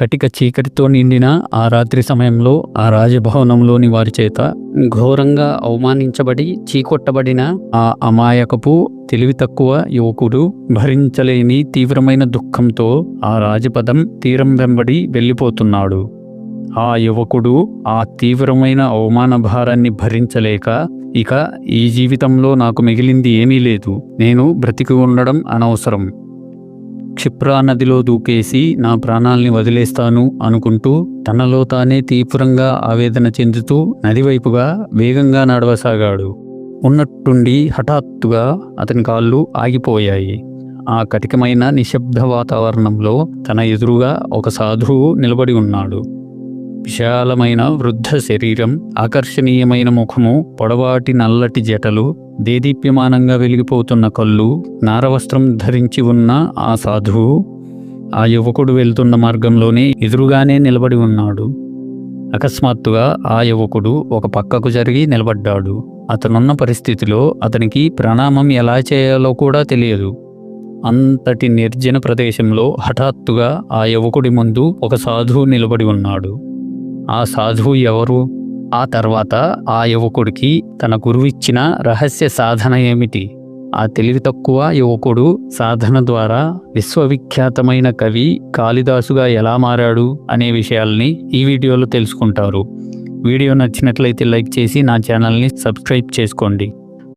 కటిక చీకటితో నిండిన ఆ రాత్రి సమయంలో ఆ రాజభవనంలోని వారి చేత ఘోరంగా అవమానించబడి చీకొట్టబడిన ఆ అమాయకపు తెలివి తక్కువ యువకుడు భరించలేని తీవ్రమైన దుఃఖంతో ఆ రాజపదం తీరం వెంబడి వెళ్ళిపోతున్నాడు. ఆ యువకుడు ఆ తీవ్రమైన అవమాన భారాన్ని భరించలేక ఇక ఈ జీవితంలో నాకు మిగిలింది ఏమీ లేదు. నేను బ్రతికి ఉండడం అనవసరం. క్షిప్రా నదిలో దూకేసి నా ప్రాణాల్ని వదిలేస్తాను అనుకుంటూ తనలో తానే తీవ్రంగా ఆవేదన చెందుతూ నదివైపుగా వేగంగా నడవసాగాడు. ఉన్నట్టుండి హఠాత్తుగా అతని కాళ్ళు ఆగిపోయాయి. ఆ కటికమైన నిశ్శబ్ద వాతావరణంలో తన ఎదురుగా ఒక సాధువు నిలబడి ఉన్నాడు. విశాలమైన వృద్ధ శరీరం ఆకర్షణీయమైన ముఖము పొడవాటి నల్లటి జటలు దేదీప్యమానంగా వెలిగిపోతున్న కళ్ళు నారవస్త్రం ధరించి ఉన్న ఆ సాధువు ఆ యువకుడు వెళ్తున్న మార్గంలోనే ఎదురుగానే నిలబడి ఉన్నాడు. అకస్మాత్తుగా ఆ యువకుడు ఒక పక్కకు జరిగి నిలబడ్డాడు. అతనున్న పరిస్థితిలో అతనికి ప్రణామం ఎలా చేయాలో కూడా తెలియదు. అంతటి నిర్జన ప్రదేశంలో హఠాత్తుగా ఆ యువకుడి ముందు ఒక సాధువు నిలబడి ఉన్నాడు. ఆ సాధువు ఎవరు? ఆ తర్వాత ఆ యువకుడికి తన గురువిచ్చిన రహస్య సాధన ఏమిటి? ఆ తెలివి తక్కువ యువకుడు సాధన ద్వారా విశ్వవిఖ్యాతమైన కవి కాళిదాసుగా ఎలా మారాడు అనే విషయాల్ని ఈ వీడియోలో తెలుసుకుంటారు. వీడియో నచ్చినట్లయితే లైక్ చేసి నా ఛానల్ని సబ్స్క్రైబ్ చేసుకోండి.